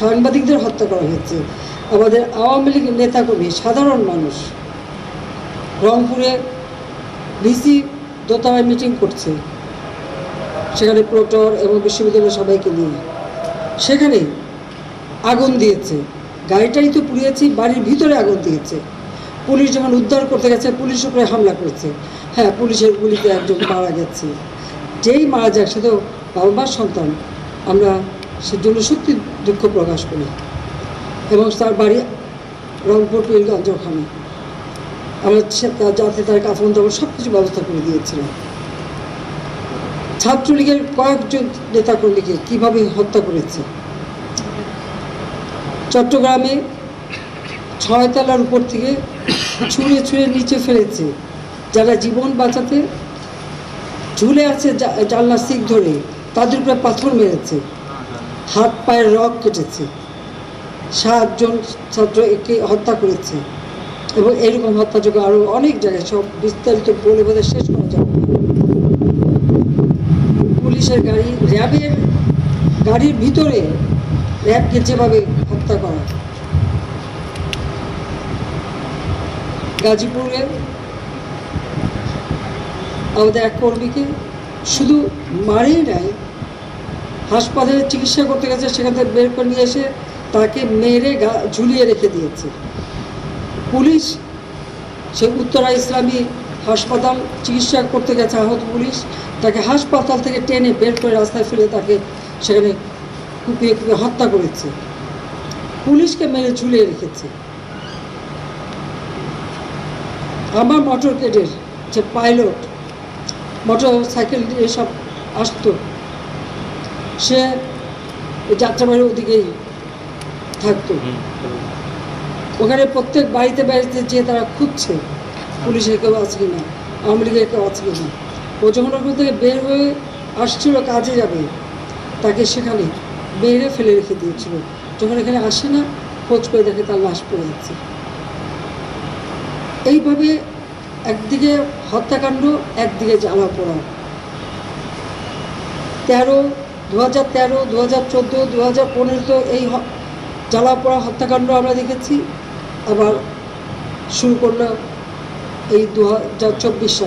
সাংবাদিকদের হত্যা করা হয়েছে আমাদের আওয়ামী লীগের নেতাকর্মী, সাধারণ মানুষ। রংপুরে ডিসি দোতলায় মিটিং করছে। সেখানে প্রক্টর এবং বিশ্ববিদ্যালয়ের সবাইকে নিয়ে। সেখানে আগুন দিয়েছে। গাড়িটাই তো পুড়িয়েছি, বাড়ির ভিতরে আগুন দিয়েছে। পুলিশ যখন উদ্ধার করতে গেছে পুলিশ উপরে হামলা করেছে। হ্যাঁ পুলিশের গুলিতে একজন মারা গেছে। যেই মারা যাক, সে তো বাবা মার সন্তান। আমরা সেজন্য সত্যি দুঃখ প্রকাশ করি। এবং তার বাড়ি রংপুর পীরগঞ্জ ওখানে। আমরা সে- তা- যাতে তার কাফন দাফন সব কিছু ব্যবস্থা করে দিয়েছিলাম। ছাত্রলীগের কয়েকজন নেতাকর্মীকে কীভাবে হত্যা করেছে? চট্টগ্রামে ছয়তলার উপর থেকে ছুঁড়ে ছুঁড়ে নিচে ফেলেছে। যারা জীবন বাঁচাতে ঝুলে আছে জা- জানলার সিক ধরে, তাদের উপরে পাথর মেরেছে। হাত পায়ের রক কেটেছে। সাতজন ছাত্র একে হত্যা করেছে এবং এরকম হত্যাযোগ্য আরও অনেক জায়গায়, সব বিস্তারিত বলে বোধহয় শেষ করা যাবে পুলিশের গাড়ি, র্যাবের গাড়ির ভিতরে র্যাবকে যেভাবে হত্যা করা। গাজীপুরে আমাদের এক কর্মীকে শুধু মারেই নাই হাসপাতালে চিকিৎসা করতে গেছে, সেখান থেকে বের করে নিয়ে এসে তাকে মেরে ঝুলিয়ে রেখে দিয়েছে। পুলিশ, সে উত্তরা ইসলামী হাসপাতাল চিকিৎসা করতে গেছে, আহত পুলিশ। তাকে হাসপাতাল থেকে টেনে বের করে রাস্তায় ফেলে তাকে সেখানে কুপিয়ে কুপিয়ে হত্যা করেছে। পুলিশকে মেরে ঝুলিয়ে রেখেছে। আমার মোটর কেডের যে পাইলট মোটর সাইকেল এসব আসতো। সে যাত্রাবাড়ির ওদিকেই থাকতো। ওখানে প্রত্যেক বাড়িতে বাড়িতে যে তারা খুঁজছে পুলিশের কেউ আছে কিনা আওয়ামী লীগের কেউ আছে কিনা ও যখন ওখান থেকে বের হয়ে আসছিল কাজে যাবে তাকে সেখানে বেরে ফেলে রেখে দিয়েছিল। যখন এখানে আসে না খোঁজ করে দেখে তার লাশ পড়ে যাচ্ছে। এইভাবে একদিকে হত্যাকাণ্ড একদিকে জ্বালা পোড়া। তেরো দু হাজার তেরো দু হাজার চোদ্দ দু হাজার পনেরো এই হত্যাকাণ্ড আমরা দেখেছি। আবার শুরু করলাম এই দু হাজার চব্বিশ সাল।